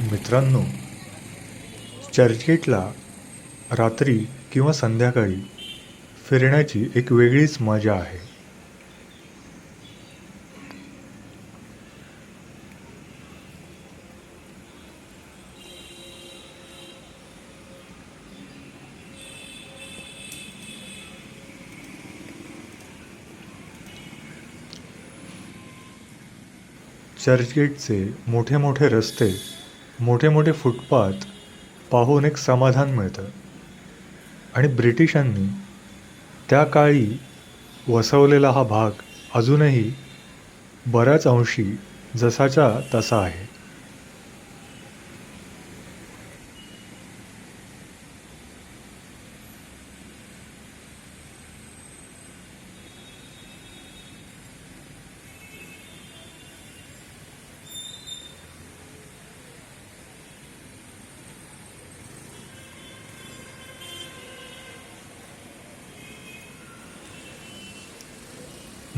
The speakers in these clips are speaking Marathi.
मित्रांनो चर्चगेटला रात्री किंवा संध्याकाळी फिरण्याची एक वेगळीच मजा आहे. चर्चगेटचे मोठे मोठे रस्ते मोठे मोठे फुटपाथ पाहून एक समाधान मिळतं. आणि ब्रिटिशांनी त्या काळी वसवलेला हा भाग अजूनही बऱ्याच अंशी जसाच्या तसा आहे.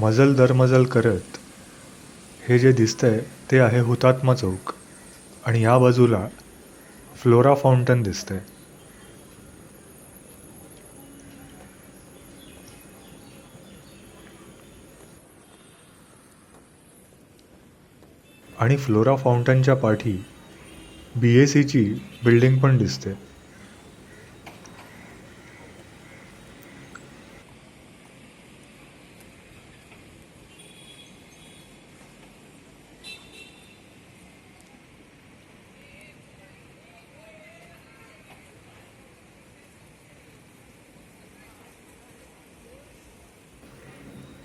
मजल दरमजल करत हे जे दिसतंय ते आहे हुतात्मा चौक. आणि या बाजूला फ्लोरा फाउंटन दिसतंय. आणि फ्लोरा फाउंटनच्या पाठी बी ए सीची बिल्डिंग पण दिसते.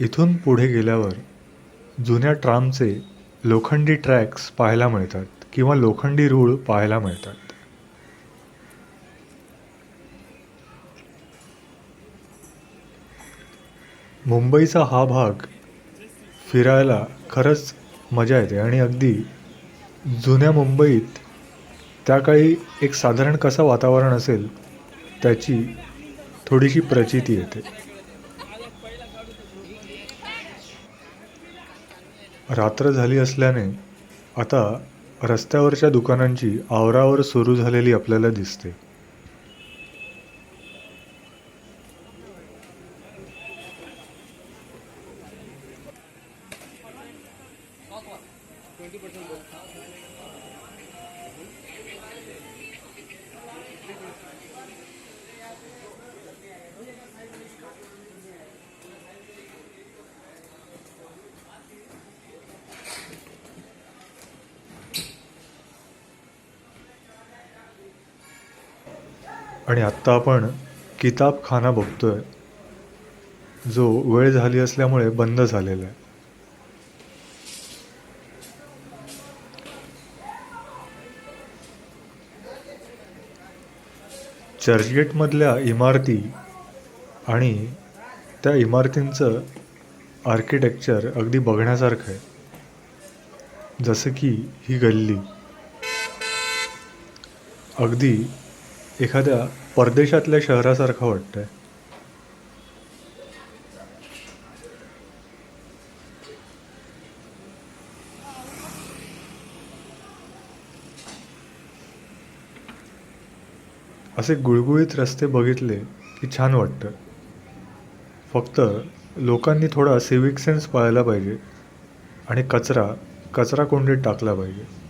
इथून पुढे गेल्यावर जुन्या ट्रामचे लोखंडी ट्रॅक्स पाहायला मिळतात किंवा लोखंडी रूळ पाहायला मिळतात. मुंबईचा हा भाग फिरायला खरंच मजा येते आणि अगदी जुन्या मुंबईत त्या काळी एक साधारण कसं वातावरण असेल त्याची थोडीशी प्रचिती येते. रात्र झाली असल्याने आता रस्त्यावरच्या दुकानांची आवरावर सुरू झालेली आपल्याला दिसते. आणि आत्ता आपण किताबखाना आहे जो वेळ झाली असल्यामुळे बंद झालेला आहे. चर्चगेटमधल्या इमारती आणि त्या इमारतींचं आर्किटेक्चर अगदी बघण्यासारखं आहे. जसं की ही गल्ली. अगदी एखाद्या परदेशातल्या शहरासारखं वाटतंय. असे गुळगुळीत रस्ते बघितले की छान वाटतं. फक्त लोकांनी थोडा सिविक सेन्स पाळायला पाहिजे आणि कचरा कचरा कोंडीत टाकला पाहिजे.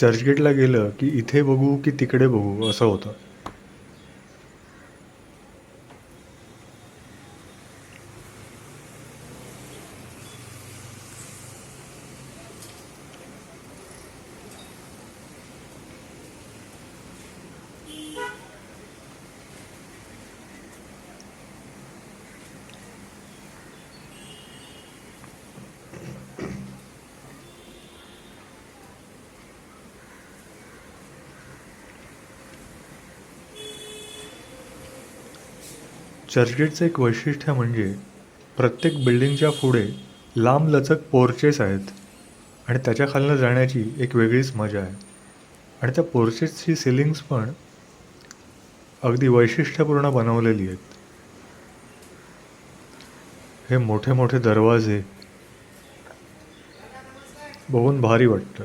चर्चगेटला गेलं की इथे बघू की तिकडे बघू असं होतं. चर्चगेटचं एक वैशिष्ट्य म्हणजे प्रत्येक बिल्डिंगच्या पुढे लांबलचक पोर्चेस आहेत आणि त्याच्या खालनं जाण्याची एक वेगळीच मजा आहे. आणि त्या पोर्चेसची सिलिंग्स पण अगदी वैशिष्ट्यपूर्ण बनवलेली आहेत. हे मोठे मोठे दरवाजे बघून भारी वाटतं.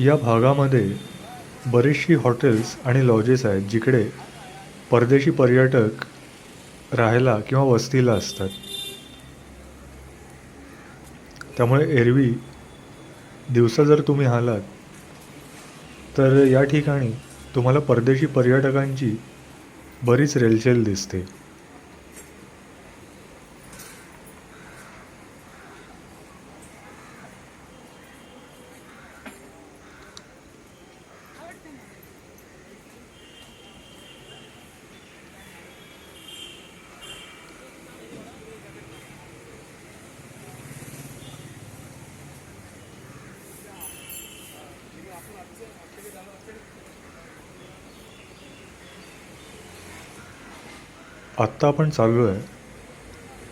या भागामध्ये बरीचशी हॉटेल्स आणि लॉजेस आहेत जिकडे परदेशी पर्यटक राहायला किंवा वस्तीला असतात. त्यामुळे एरवी दिवसा जर तुम्ही आलात तर या ठिकाणी तुम्हाला परदेशी पर्यटकांची बरीच रेलचेल दिसते. आत्ता आपण चाललो आहे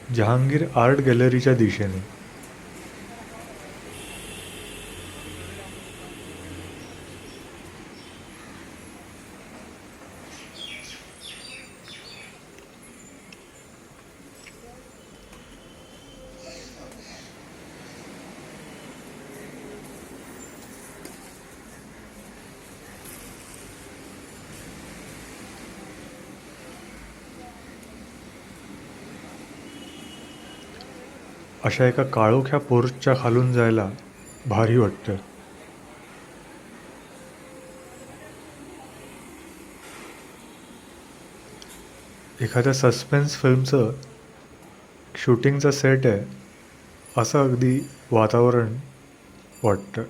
जहांगीर आर्ट गॅलरीच्या दिशेने. अशा एका काळोख्या पोर्चच्या खालून जायला भारी वाटतं. एखाद्या सस्पेन्स फिल्मचं शूटिंगचा सेट आहे असं अगदी वातावरण वाटतं.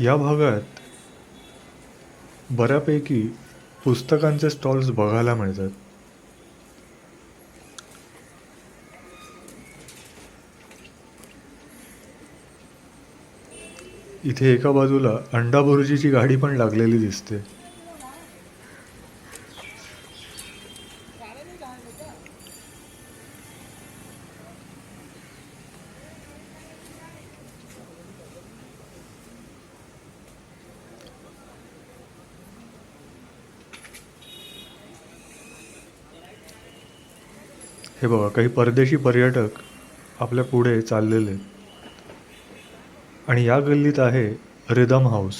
या भागात बऱ्यापैकी पुस्तकांचे स्टॉल्स बघायला मिळतात. इथे एका बाजूला अंडा भुर्जीची गाडी पण लागलेली दिसते. हे बघा काही परदेशी पर्यटक आपल्या पुढे चाललेले आहेत. आणि या गल्लीत आहे रिदम हाऊस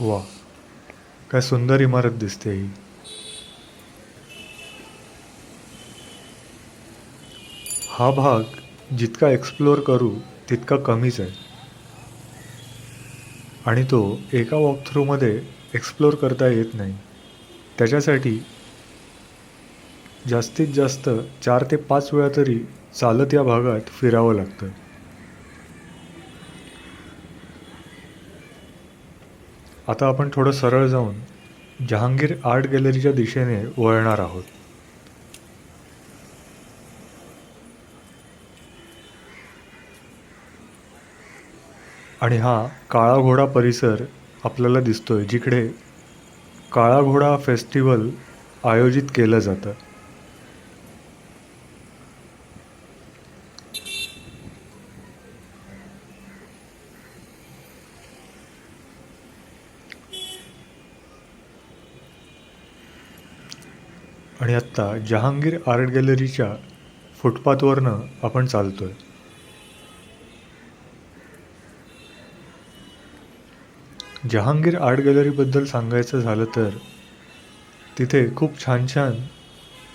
वा काय सुंदर इमारत दिसते ही हा भाग जितका एक्सप्लोअर करू तितका कमीच आहे. आणि तो एका वॉकथ्रूमध्ये एक्सप्लोअर करता येत नाही. त्याच्यासाठी जास्तीत जास्त चार ते पाच वेळा तरी चालत या भागात फिरावं लागतं. आता आपण थोडं सरळ जाऊन जहांगीर आर्ट गॅलरीच्या दिशेने वळणार आहोत. आणि हा काळा घोडा परिसर आपल्याला दिसतोय जिकडे काळा घोडा फेस्टिवल आयोजित केलं जातं. आणि आत्ता जहांगीर आर्ट गॅलरीच्या फुटपाथवरनं आपण चालतोय. जहांगीर आर्ट गॅलरीबद्दल सांगायचं झालं तर तिथे खूप छान छान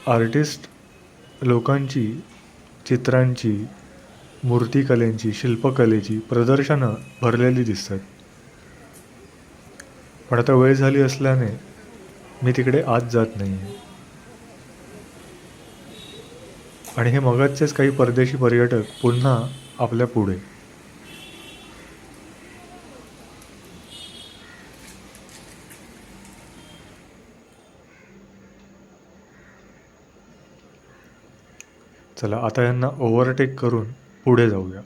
आर्टिस्ट लोकांची चित्रांची मूर्तिकलेंची शिल्पकलेची प्रदर्शनं भरलेली दिसतात. पण आता वेळ झाली असल्याने मी तिकडे आत जात नाही आहे आणि हे मगाचेच काही परदेशी पर्यटक पुन्हा आपल्या पुढे. चला आता यांना ओव्हरटेक करून पुढे जाऊया.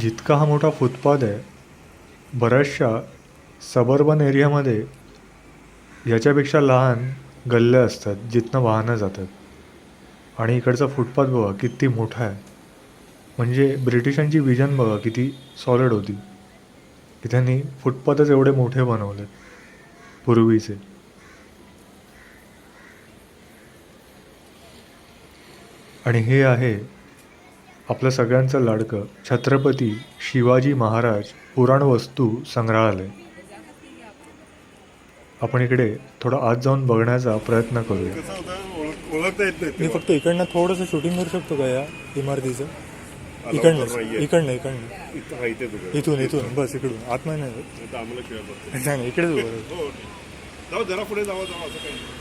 जितका हा मोठा फुटपाथ आहे बऱ्याचशा सबर्बन एरियामध्ये याच्यापेक्षा लहान गल्ल्या असतात जिथनं वाहनं जातात. आणि इकडचा फुटपाथ बघा किती मोठा आहे. म्हणजे ब्रिटिशांची विजन बघा किती सॉलिड होती. की त्यांनी फुटपाथच एवढे मोठे बनवले पूर्वीचे. आणि हे आहे आपलं सगळ्यांचं लाडकं छत्रपती शिवाजी महाराज पुराणवस्तू संग्रहालय. आपण इकडे थोडं आत जाऊन बघण्याचा प्रयत्न करूया कसं होतं ओळख- ओळखता येत नाही मी फक्त इकडनं थोडंसं शूटिंग करू शकतो का या इमारतीचं नाहीये. इकडनं इकडनं इकडनं इथं तुझं इथून इथून बस इकडून आतमध्ये नाही जात. आता आम्हाला खेळ बघतो नाही नाही इकडेच. हो जाऊ जरा पुढे जावा जावा असं काही नाही.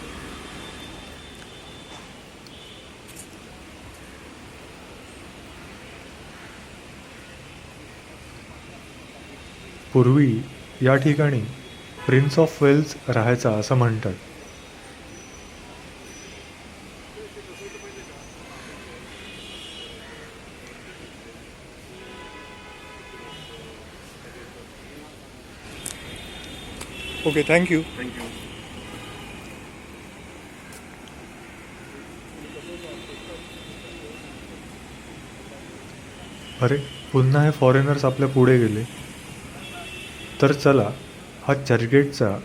पूर्वी या ठिकाणी प्रिन्स ऑफ वेल्स राहायचा असं म्हणतात. ओके थँक्यू थँक्यू अरे पुन्हा हे फॉरेनर्स आपल्या पुढे गेले. तर चला हा चर्चगेटचा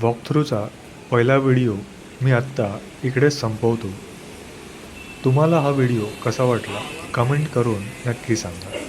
वॉकथ्रूचा पहिला व्हिडिओ मी आत्ता इकडेच संपवतो. तुम्हाला हा व्हिडिओ कसा वाटला? कमेंट करून नक्की सांगा.